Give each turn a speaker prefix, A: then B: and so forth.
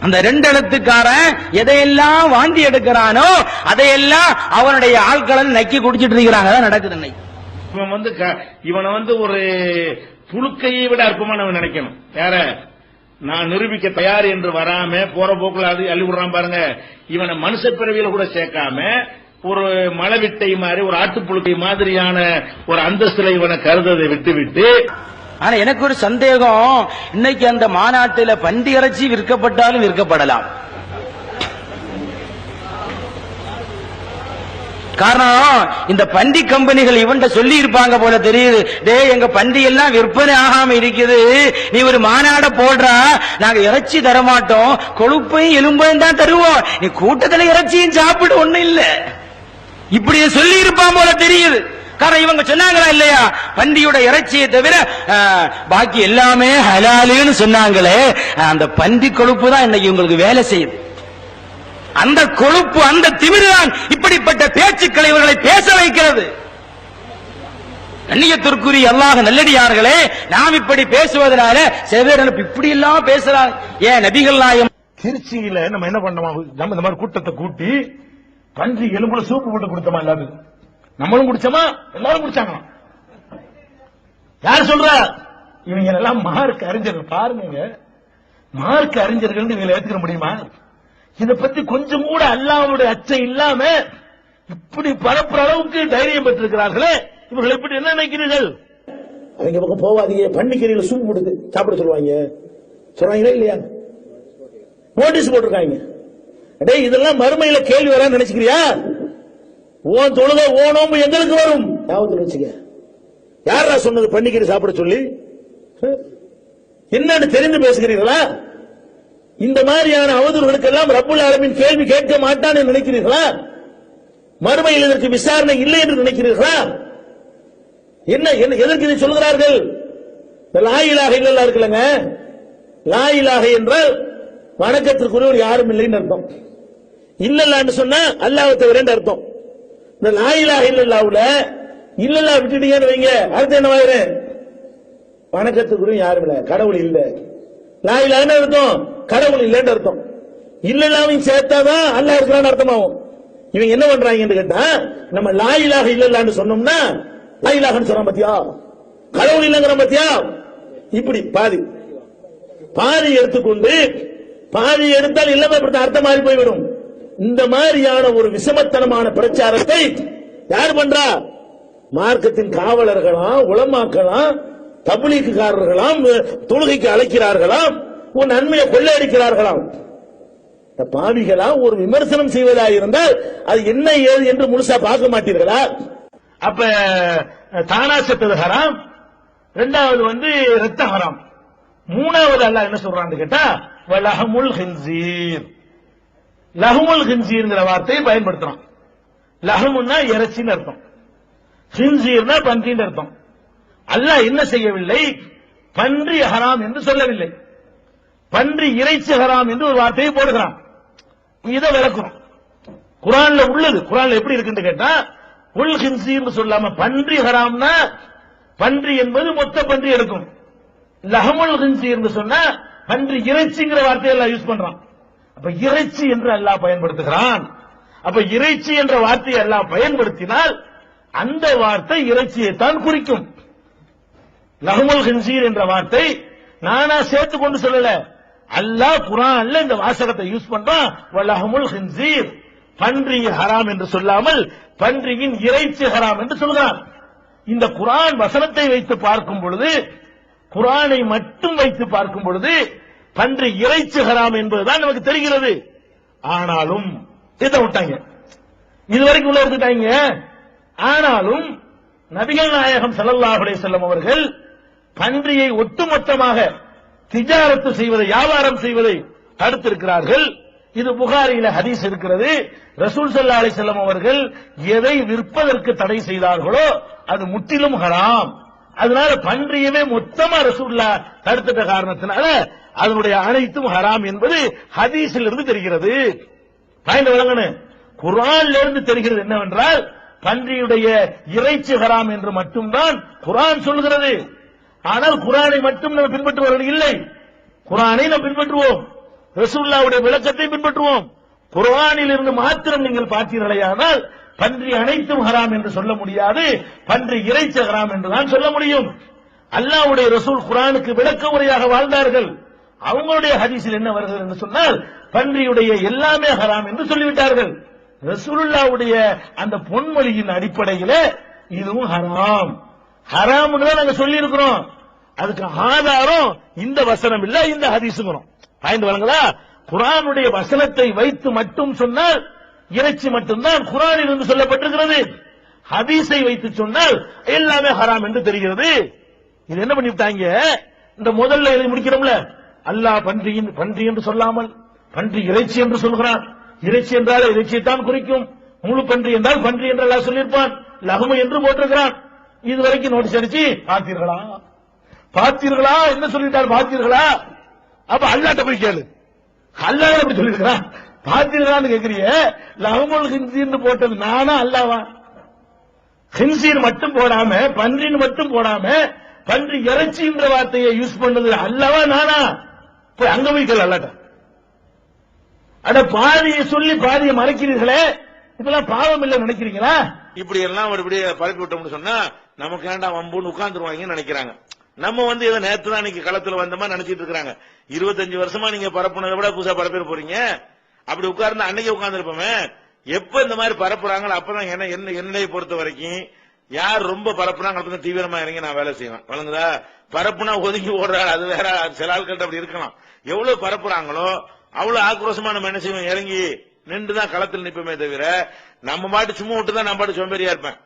A: அந்த ரெண்டு எழுத்துக்காரன் எதையெல்லாம் வாந்தி எடுக்கிறானோ அதையெல்லாம் அவனுடைய ஆட்களை நக்கி குடிச்சிட்டு இருக்கிறாங்க. நடக்குது இன்னைக்கு.
B: இவன் வந்து க- இவனை வந்து ஒரு புழுக்கையை விட அற்பமானவன் நினைக்கணும். யார? நான் நிரூபிக்க தயார் என்று வராம போற போக்குல அது அள்ளி விடுறான் பாருங்க. இவனை மனுஷ பிறவியில கூட சேர்க்காம ஒரு மலவிட்டை மாதிரி ஒரு ஆட்டுப்புழுக்கை மாதிரியான ஒரு அந்தஸ்துல இவனை கருததை விட்டுவிட்டு
A: ஆனா எனக்கு ஒரு சந்தேகம். இன்னைக்கு அந்த மாநாட்டில பண்டி இறைச்சி விற்கப்பட்டாலும் விற்கப்படலாம். காரணம் இந்த பண்டி கம்பெனிகள் இவன்ட சொல்லி இருப்பாங்க போல தெரியுது. டேய் எங்க பண்டி எல்லாம் விற்பனை ஆகாம இருக்குது. நீ ஒரு மாநாட போடுறா. நாங்க இறைச்சி தர மாட்டோம் கொழுப்பையும் எலும்பையும் தான் தருவோம். நீ கூட்டத்துல இறைச்சியும் சாப்பிடு ஒண்ணு இல்ல. இப்படி சொல்லி இருப்பான் போல காரணம் இவங்க சொன்னாங்களா இல்லையா? பண்டியோட இறைச்சியை தவிர பாக்கி எல்லாமே ஹலாலுன்னு சொன்னாங்களே. அந்த பண்டி கொழுப்பு தான் இன்னைக்கு உங்களுக்கு வேலை செய்யுது அந்த கொழுப்பு அந்த திமிர்தான் இப்படிப்பட்ட பேச்சுக்களை இவர்களை பேச வைக்கிறது. கண்ணியத்திற்குரிய அல்லாஹ் நல்லடியார்களே நாம் இப்படி பேசுவதனால சில இப்படி எல்லாம் பேசுறாங்க. ஏன் நபிகள் நாயம்
C: திருச்சியில நம்ம என்ன பண்ணோமா? நம்ம இந்த மாதிரி கூட்டத்தை கூட்டி பன்றி எலும்புல சூப்பு போட்டு கொடுத்தோமா எல்லாரும் நம்மளும் குடிச்சோமா? எல்லாரும் குடிச்சாங்களாம். யார் சொல்றா? இவங்க எல்லாம் மார்க் அறிஞர்கள். பாருங்க. மார்க் அறிஞர்கள் இவங்களை ஏத்துக்க முடியுமா? இத பத்தி கொஞ்சம் கூட அல்லாவுடைய அச்சம் இல்லாம இப்படி பரப்புற அளவுக்கு தைரியம் பெற்றிருக்கிறார்களே. இவர்கள் எப்படி என்ன நினைக்கிறீர்கள்?
D: அவங்க பக்கம் போவாதீங்க. பன்னிக்கறியில சூப் கொடுத்து சாப்பிட சொல்லுவாங்க. சொல்றாங்களா இல்லையா? நோட்டீஸ் போட்டிருக்காங்க. டேய் இதெல்லாம் மறுமையில கேள்வி வரான்னு நினைச்சுக்கிறியா? ஓன் தொழுகை ஓ நோம்பு எங்களுக்கு வரும். ஞாபகத்தில் வச்சுக்க யாரா சொன்னது? பன்னிக்கறி சாப்பிட சொல்லி? என்னன்னு தெரிந்து பேசுகிறீர்களா? இந்த மாதிரியான அவதூறுகளுக்கெல்லாம் ரப்புல் ஆலமீன் கேள்வி கேட்க மாட்டான்னு நினைக்கிறீர்களா? மறுமையில் இதற்கு விசாரணை இல்லை என்று நினைக்கிறீர்களா? என்ன என்ன எதற்கு இதை சொல்கிறார்கள் லாயிலாக இல்லல்லா இருக்குல்லங்க. லாயிலாக என்றால் வணக்கத்திற்குரியவர் யாரும் இல்லைன்னு அர்த்தம். இல்லல்லான்னு சொன்னா அல்லாஹ் தவிரன்னு அர்த்தம். இந்த லாயிலாக இல்லல்லாவுல இல்லல்லா விட்டுட்டீங்கன்னு வைங்க. அர்த்தம் என்னவாயிரு வணக்கத்துக்குரிய யாரும் இல்ல. கடவுள் இல்ல. லாயிலான்னு அர்த்தம்? கடவுள் இல்லைன்னு அர்த்தம். இல்லல்லாவையும் சேர்த்தாதான் அல்லா இருக்கிறான்னு அர்த்தமாகும். இவங்க என்ன பண்றாங்கன்னு கேட்டா நம்ம லாயிலாக இல்லல்லான்னு சொன்னோம்னா லாயிலாகன்னு சொல்றோம் பத்தியா? கடவுள் இல்லைங்கிற பத்தியா? இப்படி பாதி. பாதி எடுத்துக்கொண்டு பாதி எடுத்தால் இல்லாம இப்படி அர்த்தம் மாறி போய்விடும். இந்த மாதிரியான ஒரு விஷமத்தனமான பிரச்சாரத்தை யார் பண்றா? மார்க்கத்தின் காவலர்களாம் உளமாக்கலாம் தபுலீக்குக்காரர்களாம் தொழுகைக்கு அழைக்கிறார்களாம் உன் நன்மையை கொள்ளையடிக்கிறார்களாம். இந்த பாவிகளா ஒரு விமர்சனம் செய்வதா இருந்தால் அது என்ன ஏது என்று முழுசா பார்க்க மாட்டீர்களா?
C: அப்ப தானா செத்தது ஹராம் ரெண்டாவது வந்து ரத்த ஹராம். மூணாவது அல்ல என்ன சொல்றான்னு கேட்டா லஹமுல் ஹின்சீர். லஹமுல் ஹின்சீர்ங்கிற வார்த்தையை பயன்படுத்துறான் லஹமுன்னா இறைச்சின்னு அர்த்தம். ஹின்சீர்னா பன்றின்னு அர்த்தம். அல்லாஹ் என்ன செய்யவில்லை? பன்றி ஹராம் என்று சொல்லவில்லை. பன்றி இறைச்சி ஹராம் என்று ஒரு வார்த்தையை போடுகிறான். இதை விளக்குறோம். குரான்ல உள்ளது. குரான்ல எப்படி இருக்குன்னு கேட்டா உல் ஹின்சீர்னு சொல்லாம பன்றி ஹராம்னா பன்றி என்பது மொத்த பன்றி எடுக்கும். லஹமுல் ஹின்சீர்னு சொன்னா பன்றி இறைச்சிங்கிற வார்த்தையெல்லாம் யூஸ் பண்றான். அப்ப இறைச்சி என்று அல்லாஹ் பயன்படுத்துகிறான். அப்ப இறைச்சி என்ற வார்த்தையை எல்லாம் பயன்படுத்தினால் அந்த வார்த்தை இறைச்சியை தான் குறிக்கும். லஹமுல் ஹின்சீர் என்ற வார்த்தை நானா சேர்த்து கொண்டு சொல்லல. அல்லாஹ் குரான்ல இந்த வாசகத்தை யூஸ் பண்றான். லஹமுல் ஹின்சீர். பன்றி ஹராம் என்று சொல்லாமல் பன்றியின் இறைச்சி ஹராம் என்று சொல்கிறான். இந்த குரான் வசனத்தை வைத்து பார்க்கும் பொழுது குரானை மட்டும் வைத்து பார்க்கும் பொழுது பன்றி இறைச்சி ஹராம் என்பதுதான் நமக்கு தெரிகிறது. ஆனாலும் இதை விட்டாங்க. இதுவரைக்கும் உள்ள எடுத்துட்டாங்க. ஆனாலும் நபிகள் நாயகம் ஸல்லல்லாஹு அலைஹி அவர்கள் பன்றியை ஒட்டுமொத்தமாக திஜாரத்து செய்வதை வியாபாரம் செய்வதை தடுத்திருக்கிறார்கள். இது புகாரியில ஹதீஸ் இருக்கிறது. ரசூல் சல்லா அலி செல்லம் அவர்கள் எதை விற்பதற்கு தடை செய்தார்களோ அது முற்றிலும் ஹராம். அதனால பன்றியவே மொத்தமா ரசூல்லா தடுத்துட்ட காரணத்தினால அதனுடைய அனைத்தும் ஹராம் என்பது ஹதீஸில் இருந்து தெரிகிறது. பயந்து விளங்கணும். குரான்ல இருந்து தெரிகிறது என்னவென்றால் பன்றியுடைய இறைச்சி ஹராம் என்று மட்டும்தான் குரான் சொல்கிறது ஆனால் குரானை மட்டும் நம்ம பின்பற்றுவர்கள் இல்லை. குரானை நாம் பின்பற்றுவோம். ரசூல்லாவுடைய விளக்கத்தை பின்பற்றுவோம். குரானில் இருந்து மாத்திரம் நீங்கள் பார்த்தீர்களேயானால் பன்றி அனைத்தும் ஹராம் என்று சொல்ல முடியாது. பன்றி இறைச்சி ஹராம் என்றுதான் சொல்ல முடியும். அல்லாஹ்வுடைய ரசூல் குரானுக்கு விளக்க முறையாக வாழ்ந்தார்கள். அவங்களுடைய ஹதீஸில் என்ன வருகிறது என்று சொன்னால் பன்றியுடைய எல்லாமே ஹராம் என்று சொல்லிவிட்டார்கள். ரசூலுல்லாவுடைய அந்த பொன்மொழியின் அடிப்படையில இதுவும் ஹராம். ஹராம்னு தான் நாங்க சொல்லி இருக்கிறோம் அதுக்கு ஆதாரம் இந்த வசனம் இல்ல இந்த ஹதீஸுங்கிறோம். பாய்ந்து வழங்குதா? குரானுடைய வசனத்தை வைத்து மட்டும் சொன்னால் இறைச்சி மட்டும்தான் குரானில் இருந்து சொல்லப்பட்டிருக்கிறது. ஹதீஸை வைத்து சொன்னால் எல்லாமே ஹராம் என்று தெரிகிறது. இது என்ன பண்ணிவிட்டாங்க? இந்த முதல்ல எழுதி முடிக்கிறோம்ல. அல்லாஹ் பன்றியின் பன்றி என்று சொல்லாமல் பன்றி இறைச்சி என்று சொல்கிறான். இறைச்சி என்றால் இறைச்சியைத்தான் குறிக்கும். முழு பன்றி என்றால் பன்றி என்று அல்லாஹ் சொல்லியிருப்பான். லகுமை என்று போட்டிருக்கிறான். இது வரைக்கும் நோட்டீஸ் அடிச்சு பார்த்தீர்களா? பார்த்தீர்களா? என்ன சொல்லிட்டார் பார்த்தீர்களா? அப்ப அல்லாட்ட போய் கேளு. அல்லாஹ் அப்படி சொல்லிருக்கிறான் பார்த்தீங்களான்னு கேக்குறிய? லகுமுல் ஹின்சீர்னு போட்டது நானா அல்லாவா? ஹின்சீர் மட்டும் போடாம பன்றின்னு மட்டும் போடாம பன்றி இறைச்சின்ற வார்த்தையை யூஸ் பண்ணது அல்லவா நானா? போய் அங்க போய் கேளு அல்லாட்ட. அட பாதியை சொல்லி பாதியை மறைக்கிறீர்களே இதெல்லாம் பாவம் இல்லை நினைக்கிறீங்களா?
B: இப்படி எல்லாம் இப்படி பரப்பி விட்டோம்னு சொன்னா நமக்கு ஏன்டா வம்புன்னு உட்கார்ந்துருவாங்கன்னு நினைக்கிறாங்க. நம்ம வந்து ஏதோ நேத்து தான் இன்னைக்கு களத்துல வந்த மாதிரி நினைச்சிட்டு இருக்காங்க இருபத்தஞ்சு வருஷமா நீங்க பரப்புனதை விட புதுசா பரப்பிட போறீங்க. அப்படி உட்கார்ந்து அன்னைக்கு உட்கார்ந்துருப்போமே. எப்ப இந்த மாதிரி பரப்புறாங்களோ அப்பதான் என்ன என்ன என்னையை பொறுத்த வரைக்கும் யார் ரொம்ப பரப்புறாங்க அப்பதான் தீவிரமா இறங்கி நான் வேலை செய்வேன். வழங்குதா பரப்புனா ஒதுங்கி ஓடுறாரு. அது வேற சில ஆட்கள்ட்ட அப்படி இருக்கலாம். எவ்வளவு பரப்புறாங்களோ அவ்வளவு ஆக்ரோஷமா நம்ம என்ன செய்வோம்? இறங்கி நின்று தான் களத்தில் நிற்போமே தவிர நம்ம பாட்டு சும்மா விட்டு தான் நம்ம பாட்டு சோம்பேறியா இருப்பேன்.